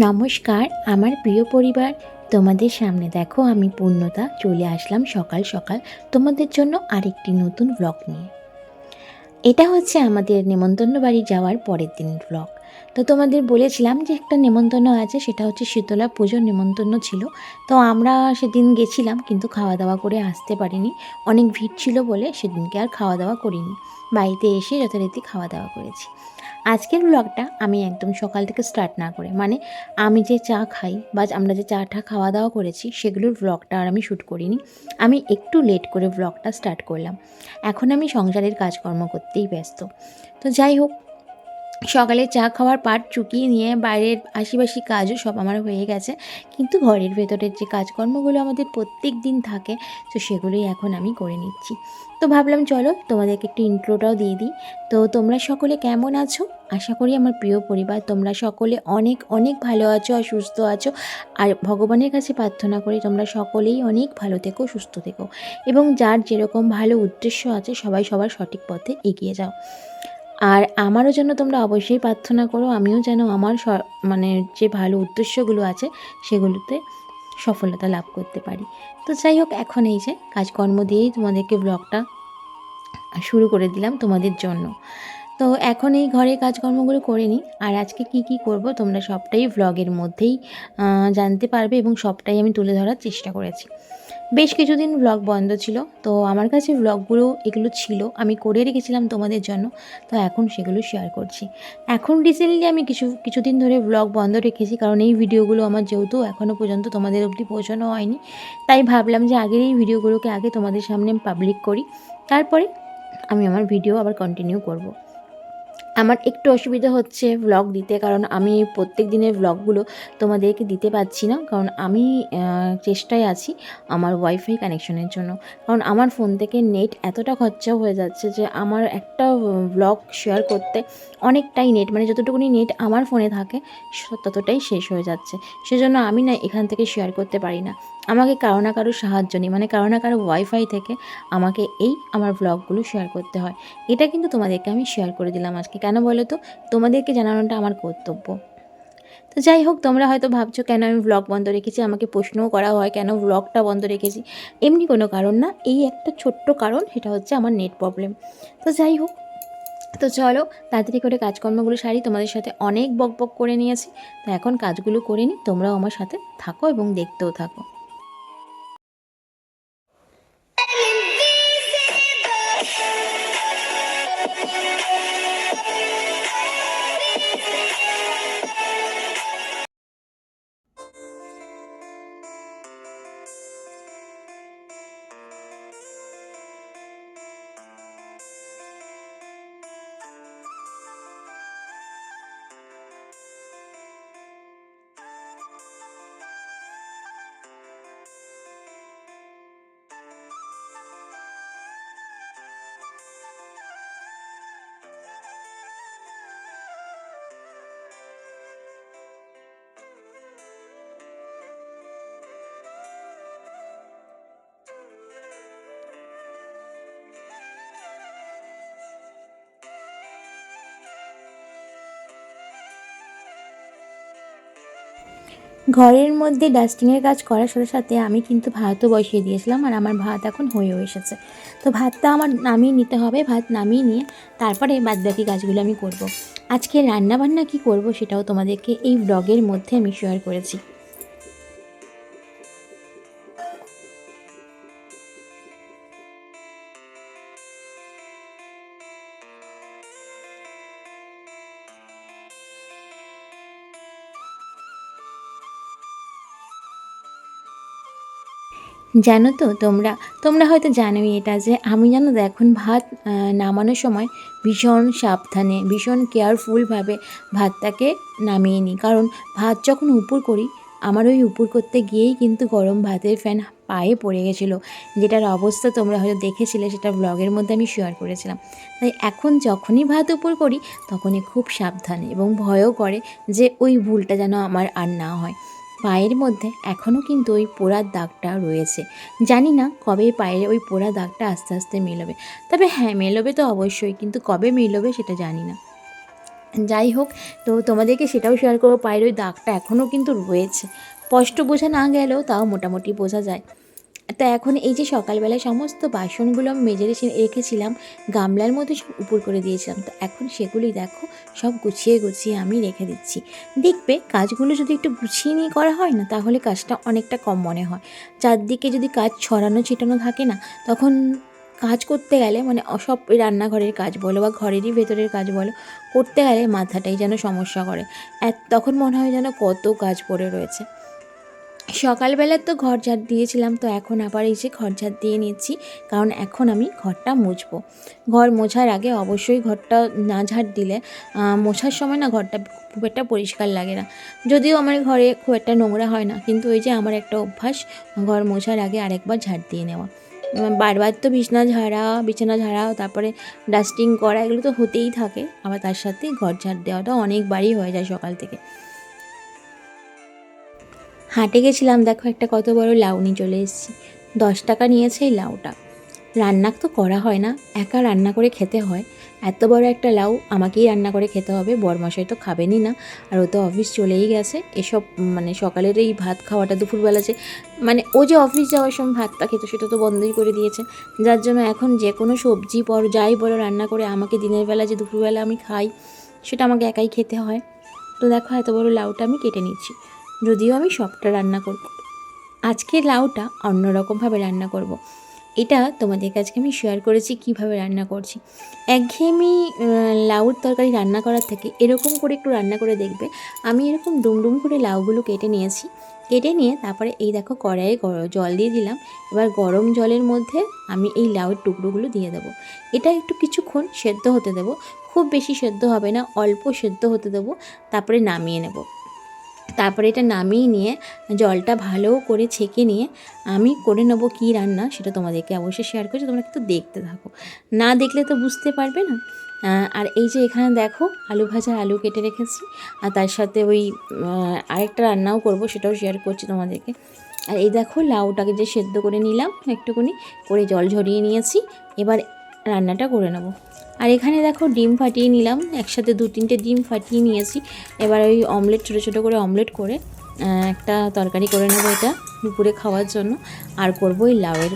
নমস্কার, আমার প্রিয় পরিবার, তোমাদের সামনে দেখো আমি পূর্ণতা চলে আসলাম সকাল সকাল তোমাদের জন্য আরেকটি নতুন ব্লগ নিয়ে। এটা হচ্ছে আমাদের নেমন্তন্ন বাড়ি যাওয়ার পরের দিনের ব্লগ তো তোমাদের বলেছিলাম যে একটা নেমন্তন্ন আছে, সেটা হচ্ছে শীতলা পুজোর নেমন্তন্ন ছিল। তো আমরা সেদিন গেছিলাম কিন্তু খাওয়া দাওয়া করে আসতে পারিনি। অনেক ভিড় ছিল বলে সেদিনকে আর খাওয়া দাওয়া করিনি। বাড়িতে এসে যথারীতি খাওয়া দাওয়া করেছি। আজকের ব্লগটা আমি একদম সকাল থেকে স্টার্ট না করে মানে আমি যে চা খাই বা আমরা যে চাটা খাওয়া দাওয়া করেছি সেগুলোর ব্লগটা আর আমি শ্যুট করিনি। আমি একটু লেট করে ব্লগটা স্টার্ট করলাম। এখন আমি সংসারের কাজকর্ম করতেই ব্যস্ত। তো যাই হোক সকালে চা খাওয়ার পাট চুকিয়ে নিয়ে বাইরের আশিপাশি কাজও সব আমার হয়ে গেছে। কিন্তু ঘরের ভেতরের যে কাজকর্মগুলো আমাদের প্রত্যেক দিন থাকে, তো সেগুলোই এখন আমি করে নিচ্ছি। তো ভাবলাম চলো তোমাদেরকে একটু ইন্ট্রোটাও দিয়ে দিই। তো তোমরা সকলে কেমন আছো? আশা করি আমার প্রিয় পরিবার, তোমরা সকলে অনেক অনেক ভালো আছো আর সুস্থ আছো। আর ভগবানের কাছে প্রার্থনা করি তোমরা সকলেই অনেক ভালো থেকো, সুস্থ থেকো। এবং যার যেরকম ভালো উদ্দেশ্য আছে, সবাই সবার সঠিক পথে এগিয়ে যাও। আর আমারও যেন তোমরা অবশ্যই প্রার্থনা করো, আমিও যেন আমার মানে যে ভালো উদ্দেশ্যগুলো আছে সেগুলোতে সফলতা লাভ করতে পারি। তো যাই হোক, এখন এই যে কাজকর্ম দিয়েই তোমাদেরকে ব্লগটা শুরু করে দিলাম তোমাদের জন্য। তো এখন এই ঘরের কাজকর্মগুলো করে নিই, আর আজকে কি কি করব তোমরা সবটাই ভ্লগের মধ্যেই জানতে পারবে এবং সবটাই আমি তুলে ধরার চেষ্টা করেছি। বেশ কিছুদিন ব্লগ বন্ধ ছিল, তো আমার কাছে ব্লগগুলো এগুলো ছিল, আমি করে রেখেছিলাম তোমাদের জন্য, তো এখন সেগুলো শেয়ার করছি এখন রিসেন্টলি আমি কিছু, কিছুদিন ধরে ব্লগ বন্ধ রেখেছি, কারণ এই ভিডিওগুলো আমার যেহেতু এখনও পর্যন্ত তোমাদের অবধি পৌঁছানো হয়নি, তাই ভাবলাম যে আগের এই ভিডিওগুলোকে আগে তোমাদের সামনে পাবলিক করি, তারপরে আমি আমার ভিডিও আবার কন্টিনিউ করব। আমার একটু অসুবিধা হচ্ছে ব্লগ দিতে, কারণ আমি প্রত্যেক দিনের ব্লগগুলো তোমাদেরকে দিতে পারছি না। কারণ আমি চেষ্টায় আছি আমার ওয়াইফাই কানেকশনের জন্য। কারণ আমার ফোন থেকে নেট এতটা খরচা হয়ে যাচ্ছে যে আমার একটা ব্লগ শেয়ার করতে অনেকটাই নেট মানে যতটুকুনি নেট আমার ফোনে থাকে ততটাই শেষ হয়ে যাচ্ছে। সেজন্য আমি না এখান থেকে শেয়ার করতে পারি না। আমাকে কারও না কারও সাহায্য নেই মানে কারও না কারও ওয়াইফাই থেকে আমাকে এই আমার ব্লগগুলো শেয়ার করতে হয়। এটা কিন্তু তোমাদেরকে আমি শেয়ার করে দিলাম আজকে। কেন বলো তো? তোমাদেরকে জানানোটা আমার কর্তব্য। তো যাই হোক, তোমরা হয়তো ভাবছ, কেন আমি ব্লগ বন্ধ রেখেছি? আমাকে প্রশ্নও করা হয়, কেন ব্লগটা বন্ধ রেখেছি? এমনি কোনো কারণ না, এই একটা ছোট্ট কারণ, সেটা হচ্ছে আমার নেট প্রবলেম তো যাই হোক, তো চলো, তাড়াতাড়ি করে কাজকর্মগুলো সারি। তোমাদের সাথে অনেক বক বক করে নিয়েছি। তো এখন কাজগুলো করে নিই, তোমরাও আমার সাথে থাকো এবং দেখতেও থাকো। ঘরের মধ্যে ডাস্টিংয়ের কাজ করার সাথে সাথে আমি কিন্তু ভাতও বসিয়ে দিয়েছিলাম আর আমার ভাত এখন হয়েও এসেছে তো ভাতটা আমার নামিয়ে নিতে হবে, ভাত নামিয়ে নিয়ে তারপরে বাদ বাকি কাজগুলো আমি করব। আজকে রান্নাবান্না কি করব সেটাও তোমাদেরকে এই ব্লগের মধ্যে আমি শেয়ার করেছি জানো তো তোমরা তোমরা হয়তো জানোই এটা যে আমি জানো তো এখন ভাত নামানোর সময় ভীষণ সাবধানে, ভীষণ কেয়ারফুলভাবে ভাতটাকে নামিয়ে নিই। কারণ ভাত যখন উপর করি, আমার ওই উপর করতে গিয়েই কিন্তু গরম ভাতের ফ্যান পায়ে পড়ে গেছিল। যেটার অবস্থা তোমরা হয়তো দেখেছিলে, সেটা ব্লগের মধ্যে আমি শেয়ার করেছিলাম। তাই এখন যখনই ভাত উপর করি, তখনই খুব সাবধানে এবং ভয়ও করে যে ওই ভুলটা যেন আমার আর না হয়। পায়ের মধ্যে এখনও কিন্তু ওই পোড়ার দাগটা রয়েছে। জানি না কবে পায়ের ওই পোড়া দাগটা আস্তে আস্তে মেলবে। তবে হ্যাঁ মেলবে তো অবশ্যই, কিন্তু কবে মেলবে সেটা জানি না। যাই হোক, তো তোমাদেরকে সেটাও শেয়ার করব, পায়ের ওই দাগটা এখনও কিন্তু রয়েছে। স্পষ্ট বোঝা না গেলেও তাও মোটামুটি বোঝা যায়। তা এখন এই যে সকালবেলায় সমস্ত বাসনগুলো আমি মেজে রেখে- রেখেছিলাম, গামলার মধ্যে সব উপর করে দিয়েছিলাম। তো এখন সেগুলি দেখো, সব গুছিয়ে গুছিয়ে আমি রেখে দিচ্ছি। দেখবে কাজগুলো যদি একটু গুছিয়ে নিয়ে করা হয় না, তাহলে কাজটা অনেকটা কম মনে হয়। চারদিকে যদি কাজ ছড়ানো ছিটানো থাকে না, তখন কাজ করতে গেলে মানে সব রান্নাঘরের কাজ বলো বা ঘরেরই ভেতরের কাজ বলো, করতে গেলে মাথাটাই যেন সমস্যা করে। তখন মনে হয় যেন কত কাজ পড়ে রয়েছে। সকালবেলা তো ঘর ঝাড় দিয়েছিলাম, তো এখন আবার এসে ঘর ঝাড় দিয়ে নিচ্ছি, কারণ এখন আমি ঘরটা মুছবো। ঘর মোছার আগে অবশ্যই ঘরটা না ঝাড় দিলে মোছার সময় না ঘরটা খুব একটা পরিষ্কার লাগে না। যদিও আমার ঘরে খুব একটা নোংরা হয় না, কিন্তু ওই যে আমার একটা অভ্যাস, ঘর মোছার আগে আরেকবার ঝাড় দিয়ে নেওয়া। বারবার তো বিছনা ঝাড়া, বিছানা ঝাড়া, তারপরে ডাস্টিং করা, এগুলো তো হতেই থাকে, আবার তার সাথে ঘর ঝাড় দেওয়াটা অনেকবারই হয়ে যায় সকাল থেকে। হাটে গেছিলাম, দেখো একটা কত বড় লাউ নিয়ে চলে এসেছি। দশ টাকা নিয়েছে এই লাউটা। রান্না তো করা হয় না, একা রান্না করে খেতে হয়। এত বড় একটা লাউ, আমাকেই রান্না করে খেতে হবে, বরমশাই তো খাবেনই না। আর ও তো অফিস চলেই গেছে, এসব মানে সকালের এই ভাত খাওয়াটা, দুপুরবেলা যে মানে ও যে অফিস যাওয়ার সময় ভাতটা খেতো, সেটা তো বন্ধই করে দিয়েছে। যার জন্য এখন যে কোনো সবজি পর, যাই বড় রান্না করে, আমাকে দিনের বেলা যে দুপুরবেলা আমি খাই, সেটা আমাকে একাই খেতে হয়। তো দেখো এত বড় লাউটা আমি কেটে নিচ্ছি। যদিও আমি সবটা রান্না করব। আজকে লাউটা অন্যরকমভাবে রান্না করব। এটা তোমাদের কাছে আমি শেয়ার করেছি, কীভাবে রান্না করছি। একঘেয়েমি লাউর তরকারি রান্না করার থেকে এরকম করে একটু রান্না করে দেখবে। আমি এরকম ডুমডুম করে লাউগুলো কেটে নিয়েছি। কেটে নিয়ে তারপরে এই দেখো কড়াইয়ে জল দিয়ে দিলাম। এবার গরম জলের মধ্যে আমি এই লাউয়ের টুকরোগুলো দিয়ে দেবো। এটা একটু কিছুক্ষণ সেদ্ধ হতে দেবো। খুব বেশি সেদ্ধ হবে না, অল্প সেদ্ধ হতে দেবো। তারপরে নামিয়ে নেব। তারপরে এটা নামিয়ে নিয়ে জলটা ভালো করে ছেঁকে নিয়ে আমি করে নেব কী রান্না সেটা তোমাদেরকে অবশ্যই শেয়ার করছি, তোমরা একটু দেখতে থাকো। না দেখলে তো বুঝতে পারবে না। আর এই যে এখানে দেখো আলু ভাজা আলু কেটে রেখেছি, আর তার সাথে ওই আরেকটা রান্নাও করব সেটাও শেয়ার করছি তোমাদেরকে। আর এই দেখো লাউটাকে যে সেদ্ধ করে নিলাম একটুখানি, করে জল ঝরিয়ে নিয়েছি। এবার রান্নাটা করে নেব। আর এখানে দেখো ডিম ফাটিয়ে নিলাম। একসাথে দু তিনটে ডিম ফাটিয়ে নিয়েছি। এবার ওই অমলেট, ছোটো ছোটো করে অমলেট করে একটা তরকারি করে নেব এটা দুপুরে খাওয়ার জন্য। আর করব এই লাউয়ের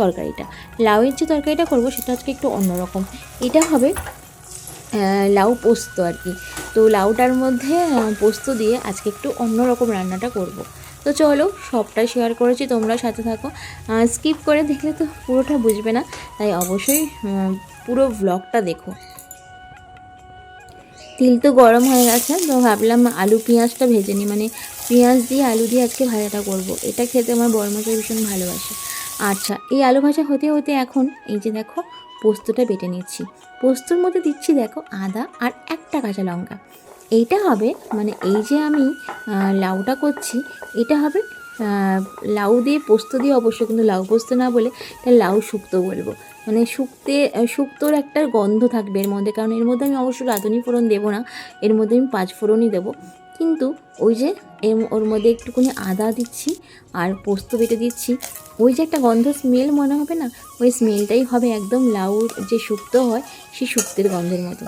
তরকারিটা। লাউয়ের যে তরকারিটা করব সেটা আজকে একটু অন্যরকম এটা হবে লাউ পোস্ত আর কি। তো লাউটার মধ্যে পোস্ত দিয়ে আজকে একটু অন্যরকম রান্নাটা করব। তো চলো সবটা শেয়ার করেছি তোমরা সাথে থাকো। স্কিপ করে দেখলে তো পুরোটা বুঝবে না, তাই অবশ্যই পুরো ব্লগটা দেখো। তিল তো গরম হয়ে গেছে, তো ভাবলাম আলু পেঁয়াজটা ভেজে নিই মানে পেঁয়াজ দিয়ে আলু দিয়ে আজকে ভাজাটা করব। এটা খেতে আমার বড়মশাই ভীষণ ভালোবাসে। আচ্ছা এই আলু ভাজা হতে হতে এখন এই যে দেখো, পোস্তটা বেটে নিচ্ছি। পোস্তর মধ্যে দিচ্ছি দেখো আদা আর একটা কাঁচা লঙ্কা। এইটা হবে মানে এই যে আমি লাউটা করছি, এটা হবে লাউ দিয়ে পোস্ত দিয়ে অবশ্য কিন্তু লাউ পোস্ত না বলে এটা লাউ শুক্তো বলব। মানে শুক্তে শুক্তোর একটা গন্ধ থাকবে এর মধ্যে, কারণ এর মধ্যে আমি অবশ্য রাঁধুনি ফোড়ন দেবো না, এর মধ্যে আমি পাঁচ ফোড়নই দেবো। কিন্তু ওই যে এর- ওর মধ্যে একটুখানি আদা দিচ্ছি আর পোস্ত বেটে দিচ্ছি, ওই যে একটা গন্ধ স্মেল মনে হবে না? ওই স্মেলটাই হবে একদম লাউর যে শুক্তো হয়, সেই শুক্তের গন্ধের মতো।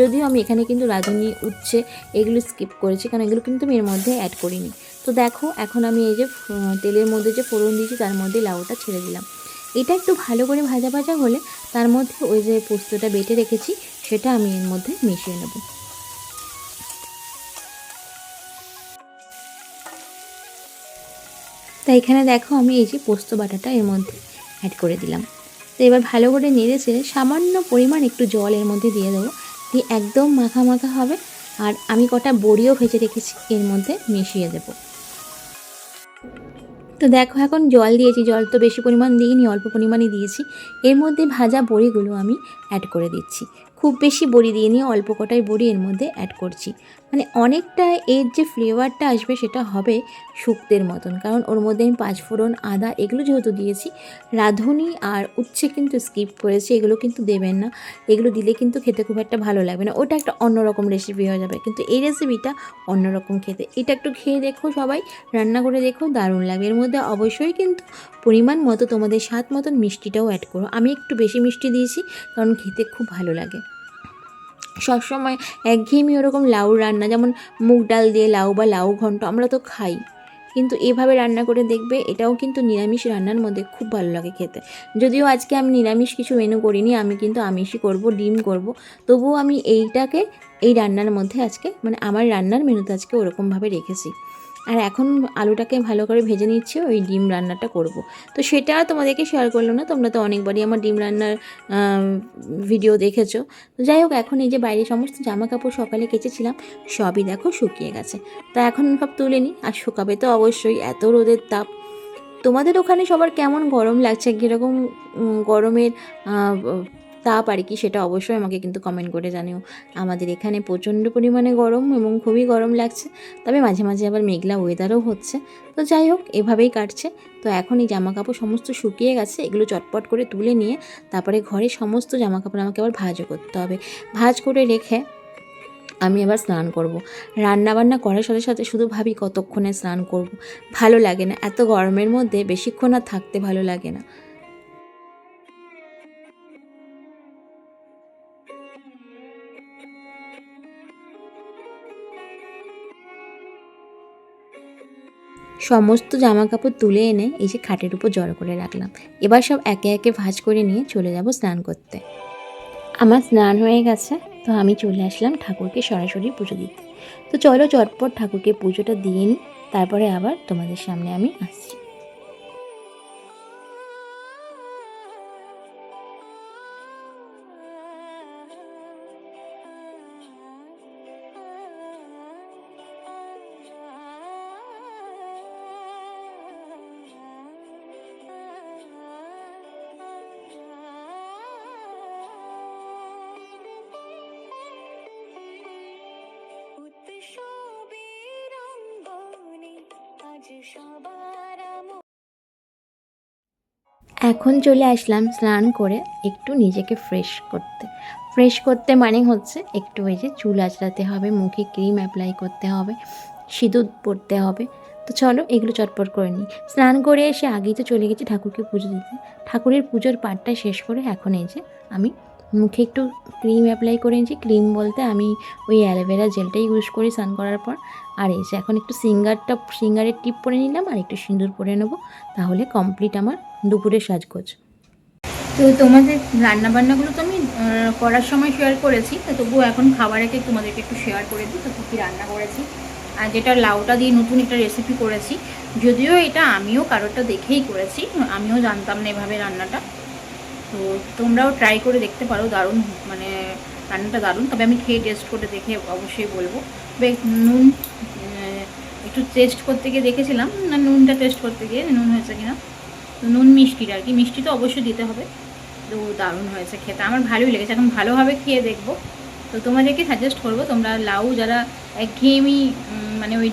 যদিও আমি এখানে কিন্তু রাঁধুনি, উচ্ছে এগুলো স্কিপ করেছি, কারণ এগুলো কিন্তু আমি এর মধ্যে অ্যাড করিনি। তো দেখো, এখন আমি এই যে তেলের মধ্যে যে ফোড়ন দিয়েছি, তার মধ্যে লাউটা ছেড়ে দিলাম। এটা একটু ভালো করে ভাজা ভাজা হলে তার মধ্যে ওই যে পোস্তটা বেটে রেখেছি, সেটা আমি এর মধ্যে মিশিয়ে নেব। তাই এখানে দেখো আমি এই যে পোস্ত বাটাটা এর মধ্যে অ্যাড করে দিলাম। তো এবার ভালো করে নেড়ে চেড়ে সামান্য পরিমাণ একটু জল এর মধ্যে দিয়ে দেবো। দিয়ে একদম মাখা মাখা হবে। আর আমি কটা বড়িও ভেজে রেখেছি, এর মধ্যে মিশিয়ে দেব। তো দেখো, এখন জল দিয়েছি। জল তো বেশি পরিমাণ দিইনি, অল্প পরিমাণই দিয়েছি। এর মধ্যে ভাজা বড়িগুলো আমি অ্যাড করে দিচ্ছি। খুব বেশি বড়ি দিয়ে নিয়ে অল্প কটাই বড়ি এর মধ্যে অ্যাড করছি। মানে অনেকটা এর যে ফ্লেভারটা আসবে সেটা হবে শুক্তের মতন। কারণ ওর মধ্যে আমি পাঁচফোড়ন আদা এগুলো যেহেতু দিয়েছি, রাঁধুনি আর উচ্ছে কিন্তু স্কিপ করেছি, এগুলো কিন্তু দেবেন না। এগুলো দিলে কিন্তু খেতে খুব একটা ভালো লাগবে না। ওটা একটা অন্যরকম রেসিপি হয়ে যাবে। কিন্তু এই রেসিপিটা অন্যরকম খেতে। এটা একটু খেয়ে দেখো সবাই, রান্না করে দেখো, দারুণ লাগবে। এর মধ্যে অবশ্যই কিন্তু পরিমাণ মতো তোমাদের স্বাদ মতন মিষ্টিটাও অ্যাড করো। আমি একটু বেশি মিষ্টি দিয়েছি, কারণ খেতে খুব ভালো লাগে। সবসময় একঘেয়েমি ওরকম লাউ রান্না, যেমন মুগ ডাল দিয়ে লাউ বা লাউ ঘন্ট আমরা তো খাই। কিন্তু এভাবে রান্না করে দেখবে এটাও কিন্তু নিরামিষ রান্নার মধ্যে খুব ভালো লাগে খেতে। যদিও আজকে আমি নিরামিষ কিছু মেনু করিনি, আমি কিন্তু আমিষই করব, ডিম করব। তবুও আমি এইটাকে, এই রান্নার মধ্যে আজকে মানে আমার রান্নার মেনুতে আজকে ওরকমভাবে রেখেছি। আর এখন আলুটাকে ভালো করে ভেজে নিচ্ছি, ওই ডিম রান্নাটা করব। তো সেটা আর তোমাদেরকে শেয়ার করলাম না, তোমরা তো অনেকবারই আমার ডিম রান্নার ভিডিও দেখেছ। তো যাই হোক, এখন এই যে বাইরে সমস্ত জামা কাপড় সকালে কেচেছিলাম, সবই দেখো শুকিয়ে গেছে। তা এখন সব তুলে নিই আর শুকাবে তো অবশ্যই, এত রোদের তাপ। তোমাদের ওখানে সবার কেমন গরম লাগছে? কীরকম গরমের আহ, তাপ আর কি সেটা অবশ্যই আমাকে কিন্তু কমেন্ট করে জানিও। আমাদের এখানে প্রচণ্ড পরিমাণে গরম এবং খুবই গরম লাগছে তবে মাঝে মাঝে আবার মেঘলা ওয়েদারও হচ্ছে। তো যাই হোক এভাবেই কাটছে। তো এখন এই জামা কাপড় সমস্ত শুকিয়ে গেছে এগুলো চটপট করে তুলে নিয়ে তারপরে ঘরে সমস্ত জামা কাপড় আমাকে আবার ভাজও করতে হবে। ভাজ করে রেখে আমি এবার স্নান করব। রান্না বান্না করার সাথে সাথে শুধু ভাবি কতক্ষণে স্নান করব। ভালো লাগে না এত গরমের মধ্যে বেশিক্ষণ আর থাকতে ভালো লাগে না। সমস্ত জামা কাপড় তুলে এনে এই যে খাটের উপর জড়ো করে রাখলাম। এবার সব একে একে ভাঁজ করে নিয়ে চলে যাব স্নান করতে। আমার স্নান হয়ে গেছে, তো আমি চলে আসলাম ঠাকুরকে সরাসরি পুজো দিতে। তো চলো চটপট ঠাকুরকে পুজোটা দিয়ে নিই, তারপরে আবার তোমাদের সামনে আমি আসছি। এখন চলে আসলাম স্নান করে একটু নিজেকে ফ্রেশ করতে। ফ্রেশ করতে মানে হচ্ছে একটু এই যে চুল আঁচড়াতে হবে, মুখে ক্রিম অ্যাপ্লাই করতে হবে, সিঁদুর পরতে হবে। তো চলো এগুলো চটপট করে নিই। স্নান করে এসে আগেই তো চলে গেছি ঠাকুরকে পুজো দিতে। ঠাকুরের পুজোর পাঠটা শেষ করে এখন এই যে আমি মুখে একটু ক্রিম অ্যাপ্লাই করে নিয়েছি। ক্রিম বলতে আমি ওই অ্যালোভেরা জেলটাই ইউজ করি স্নান করার পর। আর এই যে এখন একটু সিঙ্গারটা, সিঙ্গারের টিপ পরে নিলাম আর একটু সিঁদুর পরে নেব। তাহলে কমপ্লিট আমার দুপুরের সাজগোজ। তো তোমাদের রান্না বান্নাগুলো তো আমি করার সময় শেয়ার করেছি, তো তবুও এখন খাবার আগে তোমাদেরকে একটু শেয়ার করে দিই, তো কী রান্না করেছি। আর যেটা লাউটা দিয়ে নতুন একটা রেসিপি করেছি, যদিও এটা আমিও কারোরটা দেখেই করেছি, আমিও জানতাম না এভাবে রান্নাটা। তো তোমরাও ট্রাই করে দেখতে পারো, দারুণ মানে রান্নাটা দারুণ। তবে আমি খেয়ে টেস্ট করে দেখে অবশ্যই বলব। নুন একটু টেস্ট করতে গিয়ে দেখেছিলাম, না নুনটা টেস্ট করতে গিয়ে, নুন হয়েছে কিনা? নুন মিষ্টিটা আর কি। মিষ্টি তো অবশ্যই দিতে হবে। তো দারুণ হয়েছে খেতে। আমার ভালোই লেগেছে। এখন ভালোভাবে খেয়ে দেখব। তো তোমাদেরকে সাজেস্ট করব, তোমরা লাউ যারা একঘেয়েমি মানে ওই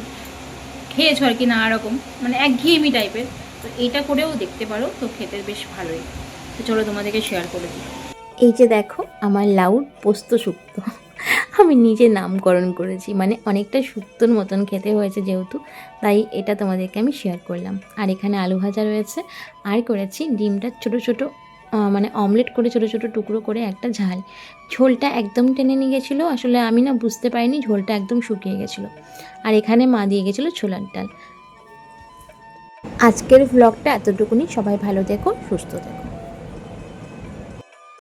খেয়েছো আর কি নানা রকম মানে একঘেয়েমি টাইপের, তো এটা করেও দেখতে পারো। তো খেতে বেশ ভালোই। তো চলো তোমাদেরকে শেয়ার করে দিই। এই যে দেখো, আমার লাউর পোস্ত শুক্তো। আমি নিজে নামকরণ করেছি। মানে অনেকটা শুক্তোর মতন খেতে হয়েছে যেহেতু, তাই এটা তোমাদেরকে আমি শেয়ার করলাম। আর এখানে আলু ভাজা রয়েছে। আর করেছি ডিমটা ছোট ছোট মানে অমলেট করে ছোট ছোট টুকরো করে একটা ঝাল। ঝোলটা একদম টেনে নিয়ে গেছিল, আসলে আমি না বুঝতে পারিনি ঝোলটা একদম শুকিয়ে গেছিল। আর এখানে মা দিয়ে গেছিল ছোলার ডাল। আজকের ভ্লগটা এতটুকুনি। সবাই ভালো দেখো সুস্থ দেখো